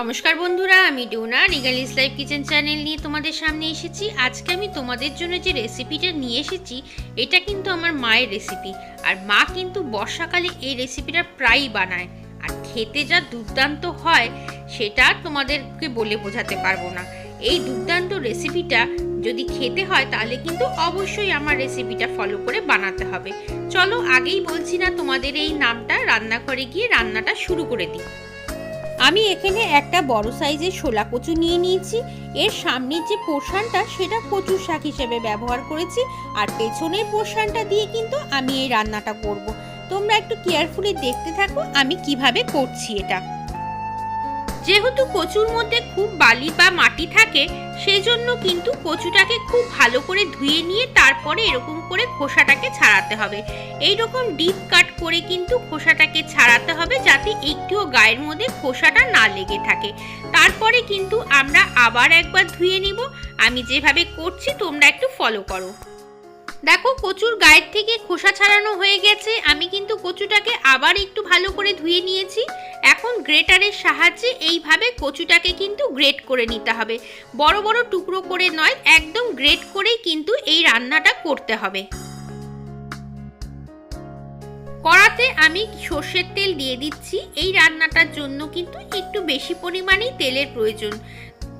নমস্কার বন্ধুরা, আমি ডোনা রিগালিস লাইফ কিচেন চ্যানেল নিয়ে তোমাদের সামনে এসেছি। আজকে আমি তোমাদের জন্য যে রেসিপিটা নিয়ে এসেছি, এটা কিন্তু আমার মায়ের রেসিপি আর মা কিন্তু বর্ষাকালে এই রেসিপিটা প্রায়ই বানায়। আর খেতে যা দুর্দান্ত হয়, সেটা তোমাদেরকে বলে বোঝাতে পারব না। এই দুর্দান্ত রেসিপিটা যদি খেতে হয়, তাহলে কিন্তু অবশ্যই আমার রেসিপিটা ফলো করে বানাতে হবে। চলো আগেই বলছি না তোমাদের এই নামটা, রান্নাঘরে গিয়ে রান্নাটা শুরু করে দিই। আমি এখানে একটা বড় সাইজের শোলা কচু নিয়ে নিয়েছি। এর সামনের যে পোর্শনটা, সেটা কচুর শাক হিসেবে ব্যবহার করেছি। আর পেছনের পোর্শনটা দিয়ে কিন্তু আমি এই রান্নাটা করব। তোমরা একটু কেয়ারফুলি দেখতে থাকো আমি কীভাবে করছি এটা। যেহেতু কচুর মধ্যে খুব বালি বা মাটি থাকে সেই জন্য কিন্তু কচুটাকে খুব ভালো করে ধুয়ে নিয়ে তারপরে এরকম করে খোসাটাকে ছাড়াতে হবে। এই রকম ডিপ কাট করে কিন্তু খোসাটাকে ছাড়াতে হবে যাতে একটুও গায়ের মধ্যে খোসাটা না লেগে থাকে। তারপরে কিন্তু আমরা আবার একবার ধুয়ে নিব। আমি যেভাবে করছি তোমরা একটু ফলো করো। দেখো, কচুর গায়ের থেকে খোসা ছাড়ানো হয়ে গেছে। আমি কিন্তু কচুটাকে আবার একটু ভালো করে ধুয়ে নিয়েছি। এখন গ্রেটারের সাহায্যে এইভাবে কচুটাকে কিন্তু গ্রেট করে নিতে হবে। বড় বড় টুকরো করে নয়, একদম গ্রেট করেই কিন্তু এই রান্নাটা করতে হবে। কড়াতে আমি সর্ষের তেল দিয়ে দিচ্ছি। এই রান্নাটার জন্য কিন্তু একটু বেশি পরিমাণেই তেলের প্রয়োজন।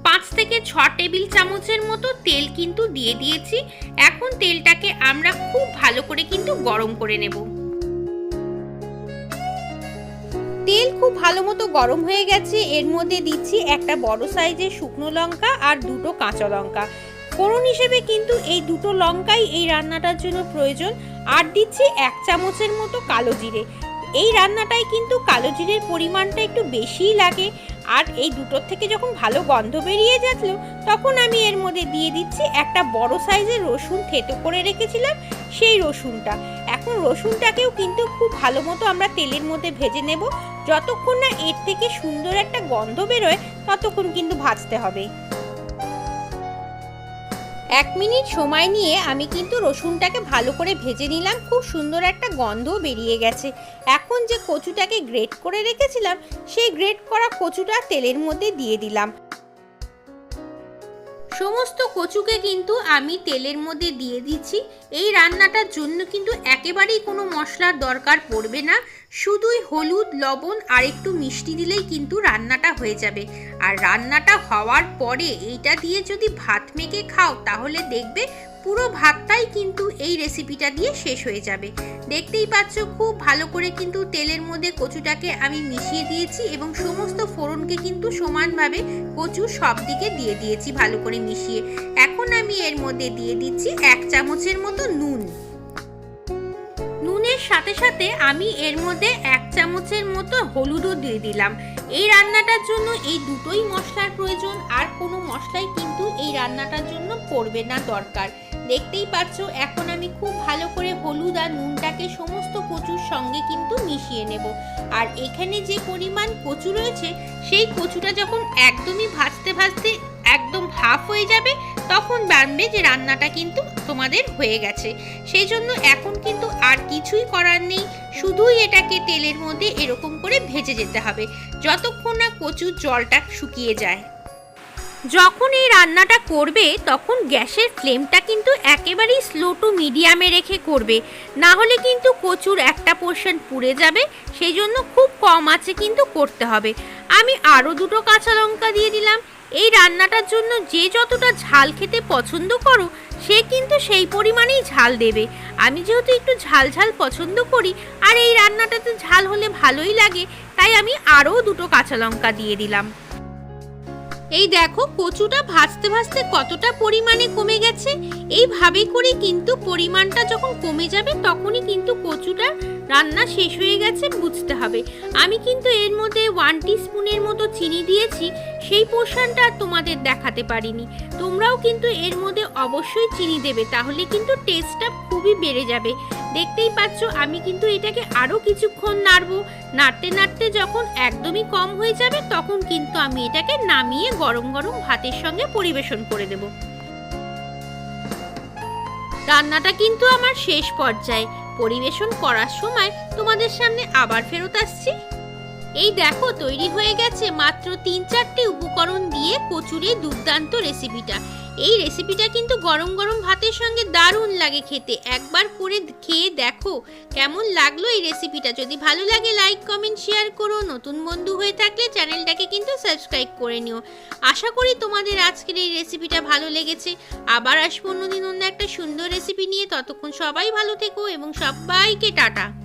পাঁচ থেকে ছ টেবিল চামচের মতো তেল কিন্তু দিয়ে দিয়েছি। এখন তেলটাকে আমরা খুব ভালো করে কিন্তু গরম করে নেব। তেল খুব ভালো মতো গরম হয়ে গেছে। এর মধ্যে দিচ্ছি একটা বড় সাইজের শুকনো লঙ্কা আর দুটো কাঁচা লঙ্কা। ফোড়ন হিসেবে কিন্তু এই দুটো লঙ্কাই এই রান্নাটার জন্য প্রয়োজন। আর দিচ্ছি এক চামচের মতো কালো জিরে। এই রান্নাটায় কিন্তু কালো জিরের পরিমাণটা একটু বেশিই লাগে। আর এই দুটোর থেকে যখন ভালো গন্ধ বেরিয়ে যাচ্ছিল তখন আমি এর মধ্যে দিয়ে দিচ্ছি একটা বড় সাইজের রসুন থেতো করে রেখেছিলাম সেই রসুনটা। এখন রসুনটাকেও কিন্তু খুব ভালো মতো আমরা তেলের মধ্যে ভেজে নেব। যতক্ষণ না এর থেকে সুন্দর একটা গন্ধ বেরোয়, ততক্ষণ কিন্তু ভাজতে হবে। এক মিনিট সময় নিয়ে আমি কিন্তু রসুনটাকে ভালো করে ভেজে নিলাম। খুব সুন্দর একটা গন্ধও বেরিয়ে গেছে। এখন যে কচুটাকে গ্রেট করে রেখেছিলাম, সেই গ্রেট করা কচুটা তেলের মধ্যে দিয়ে দিলাম। সমস্ত কচুকে কিন্তু আমি তেলের মধ্যে দিয়ে দিচ্ছি। এই রান্নাটার জন্য কিন্তু একেবারেই কোনো মশলার দরকার পড়বে না। শুধুই হলুদ, লবণ আর একটু মিষ্টি দিলেই কিন্তু রান্নাটা হয়ে যাবে। আর রান্নাটা হওয়ার পরে এইটা দিয়ে যদি ভাত মেখে খাও, তাহলে দেখবে পুরো ভাতটাই কিন্তু এই রেসিপিটা দিয়ে শেষ হয়ে যাবে। দেখতেই পাচ্ছ, খুব ভালো করে কিন্তু তেলের মধ্যে কচুটাকে আমি মিশিয়ে দিয়েছি এবং সমস্ত ফোড়নকে কিন্তু সমানভাবে কচু সব দিকে দিয়ে দিয়েছি ভালো করে মিশিয়ে। এখন আমি এর মধ্যে দিয়ে দিচ্ছি এক চামচের মতো নুন। সাথে সাথে আমি এর মধ্যে এক চামচের মতো হলুদও দিয়ে দিলাম। এই রান্নাটার জন্য এই দুটোই মশলার প্রয়োজন, আর কোনো মশলাই কিন্তু এই রান্নাটার জন্য পড়বে না দরকার। দেখতেই পাচ্ছ এখন আমি খুব ভালো করে হলুদ আর নুনটাকে সমস্ত কচুর সঙ্গে কিন্তু মিশিয়ে নেব। আর এখানে যে পরিমাণ কচু রয়েছে, সেই কচুটা যখন একদমই ভাজতে ভাজতে একদম ভাফ হয়ে যাবে, তখন জানবে যে রান্নাটা কিন্তু তোমাদের হয়ে গেছে। সেই জন্য এখন কিন্তু আর কিছুই করার নেই, শুধুই এটাকে তেলের মধ্যে এরকম করে ভেজে যেতে হবে, যতক্ষণ না কচুর জলটা শুকিয়ে যায়। যখন এই রান্নাটা করবে, তখন গ্যাসের ফ্লেমটা কিন্তু একেবারেই স্লো টু মিডিয়ামে রেখে করবে। না হলে কিন্তু কচুর একটা পোর্শন পুড়ে যাবে, সেই জন্য খুব কম আছে কিন্তু করতে হবে। আমি আরও দুটো কাঁচা লঙ্কা দিয়ে দিলাম এই রান্নাটার জন্য যে যতটা ঝাল খেতে পছন্দ করো, সে কিন্তু সেই পরিমাণেই ঝাল দেবে। আমি যেহেতু একটু ঝাল ঝাল পছন্দ করি, আর এই রান্নাটাতে ঝাল হলে ভালোই লাগে, তাই আমি আরও দুটো কাঁচা লঙ্কা দিয়ে দিলাম। এই দেখো, কচুটা ভাজতে ভাজতে কতটা পরিমাণে কমে গেছে। এইভাবে করে কিন্তু পরিমাণটা যখন কমে যাবে, তখনই কিন্তু কচুটা রান্না শেষ হয়ে গেছে বুঝতে হবে। আমি কিন্তু এর মধ্যে ওয়ান স্পুনের মতো চিনি দিয়েছি, সেই পোর্শনটা তোমাদের দেখাতে পারিনি। তোমরাও কিন্তু এর মধ্যে অবশ্যই চিনি দেবে, তাহলে কিন্তু টেস্টটা খুবই বেড়ে যাবে। দেখতেই পাচ্ছ, আমি কিন্তু এটাকে আরও কিছুক্ষণ নাড়বো। নাড়তে নাড়তে যখন একদমই কম হয়ে যাবে, তখন কিন্তু আমি এটাকে নামিয়ে গরম গরম ভাতের সঙ্গে পরিবেশন করে দেব। রান্নাটা কিন্তু আমার শেষ পর্যায়ে। পরিবেশন করার সময় তোমাদের সামনে আবার ফেরত আসছি। এই দেখো, তৈরি হয়ে গেছে মাত্র তিন চারটি উপকরণ দিয়ে কচুরি দুর্দান্ত রেসিপিটা এই রেসিপিটা কিন্তু গরম গরম ভাতের সঙ্গে দারুণ লাগে খেতে। একবার করে খেয়ে দেখো কেমন লাগল এই রেসিপিটা যদি ভালো লাগে লাইক কমেন্ট শেয়ার করো। নতুন বন্ধু হয়ে থাকলে চ্যানেলটাকে কিন্তু সাবস্ক্রাইব করে নিও। আশা করি তোমাদের আজকের এই রেসিপিটা ভালো লেগেছে। আবার আসব অন্যদিন অন্য একটা সুন্দর রেসিপি নিয়ে। ততক্ষণ সবাই ভালো থেকো এবং সবাইকে টাটা।